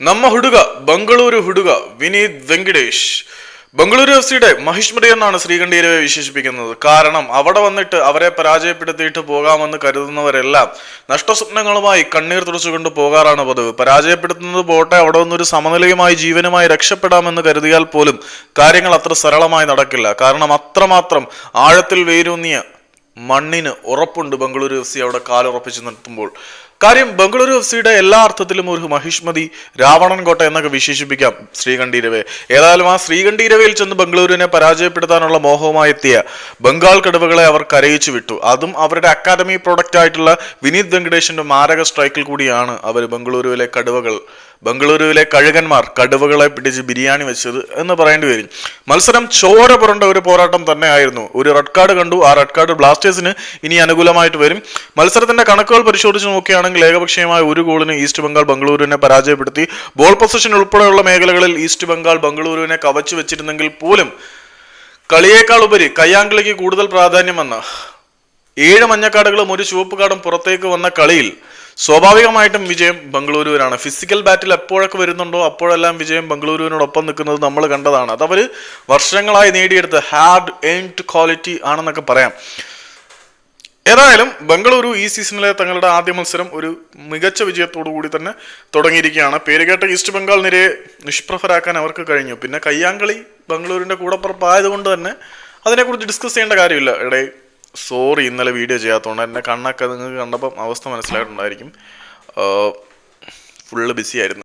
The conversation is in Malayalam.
ನಮ್ಮ ಹುಡುಗ ബംഗളൂരു ಹುಡುಗ വിനീത് വെങ്കടേഷ് ബംഗളൂരു എഫ് സിയുടെ മഹിഷ്മതി എന്നാണ് ശ്രീകണ്ഠീരവെ വിശേഷിപ്പിക്കുന്നത് കാരണം അവിടെ വന്നിട്ട് അവരെ പരാജയപ്പെടുത്തിയിട്ട് പോകാമെന്ന് കരുതുന്നവരെല്ലാം നഷ്ടസ്വപ്നങ്ങളുമായി കണ്ണീർ തുടച്ചുകൊണ്ട് പോകാറാണ് പതിവ് പരാജയപ്പെടുത്തുന്നത് പോട്ടെ അവിടെ നിന്നൊരു സമനിലയുമായി ജീവനുമായി രക്ഷപ്പെടാമെന്ന് കരുതിയാൽ പോലും കാര്യങ്ങൾ അത്ര സരളമായി നടക്കില്ല കാരണം അത്രമാത്രം ആഴത്തിൽ വേരൂന്നിയ മണ്ണിന് ഉറപ്പുണ്ട് ബംഗളൂരു എഫ് സി അവിടെ കാലുറപ്പിച്ച് നിർത്തുമ്പോൾ. കാര്യം ബംഗളൂരു എഫ് സിയുടെ എല്ലാ അർത്ഥത്തിലും ഒരു മഹിഷ്മതി രാവണൻ കോട്ട എന്നൊക്കെ വിശേഷിപ്പിക്കാം ശ്രീകണ്ഠീരവയെ ഏതായാലും ആ ശ്രീകണ്ഠീരവയിൽ ചെന്ന് ബംഗളൂരുവിനെ പരാജയപ്പെടുത്താനുള്ള മോഹവുമായി എത്തിയ ബംഗാൾ കടുവകളെ അവർ കരയിച്ചു വിട്ടു. അതും അവരുടെ അക്കാദമി പ്രോഡക്റ്റ് ആയിട്ടുള്ള വിനീത് വെങ്കടേഷിന്റെ മാരക സ്ട്രൈക്കിൽ കൂടിയാണ് അവർ ബംഗളൂരുവിലെ കടുവകൾ ബംഗളൂരുവിലെ കഴുകന്മാർ കടുവകളെ പിടിച്ച് ബിരിയാണി വെച്ചത് എന്ന് പറയേണ്ടി വരും. മത്സരം ചോര പുരണ്ട ഒരു പോരാട്ടം തന്നെയായിരുന്നു ഒരു റെഡ് കാർഡ് കണ്ടു. ആ റെഡ് കാർഡ് ബ്ലാസ്റ്റേഴ്സിന് ഇനി അനുകൂലമായിട്ട് വരും. മത്സരത്തിന്റെ കണക്കുകൾ പരിശോധിച്ച് നോക്കുകയാണെങ്കിൽ ഏകപക്ഷീയമായ ഒരു ഗോളിന് ഈസ്റ്റ് ബംഗാൾ ബംഗളൂരുവിനെ പരാജയപ്പെടുത്തി. ബോൾ പൊസിഷൻ ഉൾപ്പെടെയുള്ള മേഖലകളിൽ ഈസ്റ്റ് ബംഗാൾ ബംഗളൂരുവിനെ കവച്ചു വെച്ചിരുന്നെങ്കിൽ പോലും കളിയേക്കാൾ ഉപരി കയ്യാങ്കളിക്ക് കൂടുതൽ പ്രാധാന്യം വന്ന ഏഴ് മഞ്ഞക്കാടുകളും ഒരു ചുവപ്പ് കാടും പുറത്തേക്ക് വന്ന കളിയിൽ സ്വാഭാവികമായിട്ടും വിജയം ബംഗളൂരുവിനാണ്. ഫിസിക്കൽ ബാറ്റിൽ എപ്പോഴൊക്കെ വരുന്നുണ്ടോ അപ്പോഴെല്ലാം വിജയം ബംഗളൂരുവിനോടൊപ്പം നിൽക്കുന്നത് നമ്മൾ കണ്ടതാണ്. അതവർ വർഷങ്ങളായി നേടിയെടുത്ത ഹാർഡ് എൻഡ് ക്വാളിറ്റി ആണെന്നൊക്കെ പറയാം. ഏതായാലും ബംഗളൂരു ഈ സീസണിലെ തങ്ങളുടെ ആദ്യ മത്സരം ഒരു മികച്ച വിജയത്തോടു കൂടി തന്നെ തുടങ്ങിയിരിക്കുകയാണ്. പേരുകേട്ട ഈസ്റ്റ് ബംഗാൾ നിരയെ നിഷ്പ്രഭരാക്കാൻ അവർക്ക് കഴിഞ്ഞു. പിന്നെ കയ്യാങ്കളി ബംഗളൂരിന്റെ കൂടപ്പുറപ്പായതുകൊണ്ട് തന്നെ അതിനെക്കുറിച്ച് ഡിസ്കസ് ചെയ്യേണ്ട കാര്യമില്ല. ഇടേ സോറി ഇന്നലെ വീഡിയോ ചെയ്യാത്തതുകൊണ്ട് എന്റെ കണ്ണൊക്കെ നിങ്ങൾക്ക് കണ്ടപ്പം അവസ്ഥ മനസ്സിലായിട്ടുണ്ടായിരിക്കും. ഫുള്ള് ബിസി ആയിരുന്നു.